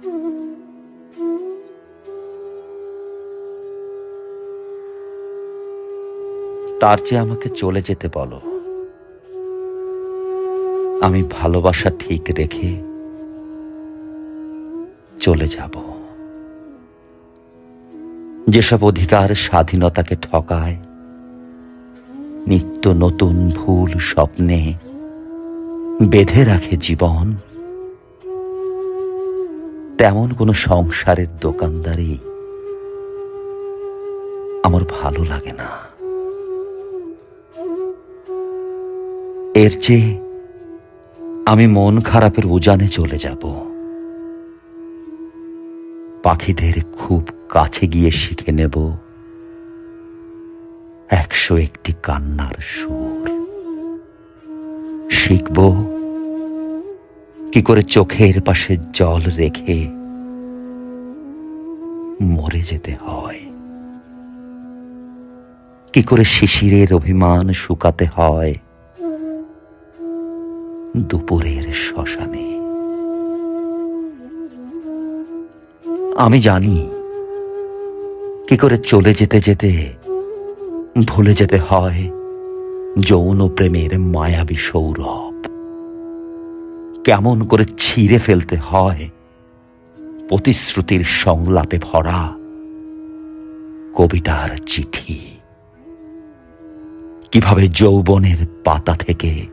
তার চেয়ে আমাকে চলে যেতে বলো, আমি ভালোবাসা ঠিক রেখে চলে যাব। যেসব অধিকার স্বাধীনতাকে ঠকায়, নিত্য নতুন ভুল স্বপ্নে বেঁধে রাখে জীবন তেমন কোনো সংসারের দোকানদারি আমার ভালো লাগে না। এর চেয়ে আমি মন খারাপের উজানে চলে যাব। পাখিদের খুব কাছে গিয়ে শিখে নেব একশো একটি কান্নার সুর। শিখব কি করে চোখের পাশে জল রেখে মরে যেতে হয়? কি করে শিশিরের অভিমান শুকাতে হয় দুপুরের শ্মশানে? আমি জানি কি করে চলে যেতে যেতে ভুলে যেতে হয় যৌন প্রেমের মায়াবী সৌরভ। কেমন করে ছিঁড়ে ফেলতে হয়। প্রতিশ্রুতির সংলাপে ভরা কবিতার চিঠি। কীভাবে যৌবনের পাতা থেকে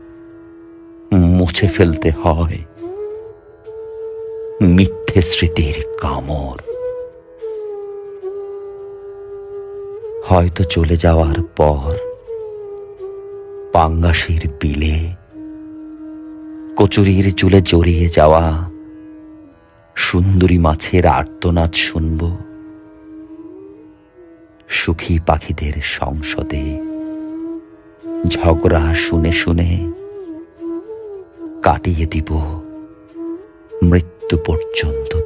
মুছে ফেলতে হয়। মিথ্যে স্মৃতির কামড়। হয়তো চলে যাওয়ার পর পাঙ্গাসির বিলে কচুরির চুলে জড়িয়ে যাওয়া। সুন্দরী মাছের আর্তনাদ শুনব। সুখী পাখিদের সংসদে। ঝগড়া শুনে শুনে কাটিয়ে দিব মৃত্যু পর্যন্ত।